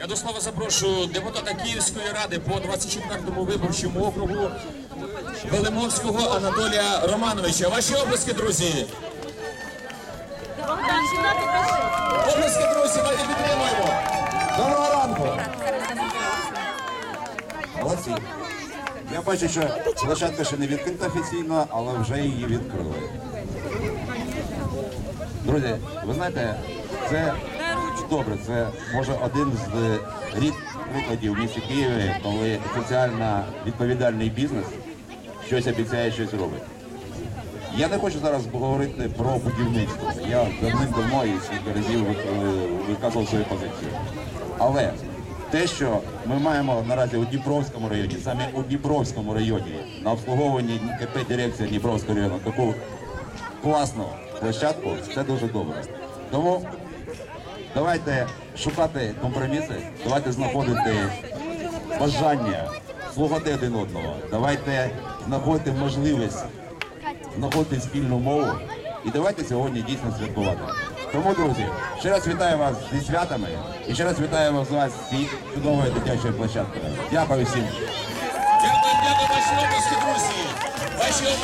Я до слова запрошую депутата Київської ради по 24-му виборчому округу Велимовського Анатолія Романовича. Ваші обласки, друзі! Обласки, друзі, давайте підтримуємо! Доброго ранку! Молодці. Я бачу, що площадка ще не відкрита офіційно, але вже її відкрили. Друзі, ви знаєте, це добре, це може один з рід прикладів в місті Києві, коли соціально відповідальний бізнес щось обіцяє, щось робить. Я не хочу зараз говорити про будівництво. Я давним-давно і скільки разів е, виказував свою позицію. Але те, що ми маємо наразі у Дніпровському районі, саме у Дніпровському районі, на обслуговуванні КП дирекція Дніпровського району, таку класну площадку, це дуже добре. Тому давайте шукати компроміси, давайте знаходити бажання слухати один одного. Давайте знаходити можливість знаходити спільну мову і давайте сьогодні дійсно святкувати. Тому, друзі, ще раз вітаю вас зі святами і ще раз вітаю вас з вас цією чудовою дитячою площадкою. Дякую всім. Дякую, дякую, ваші друзі!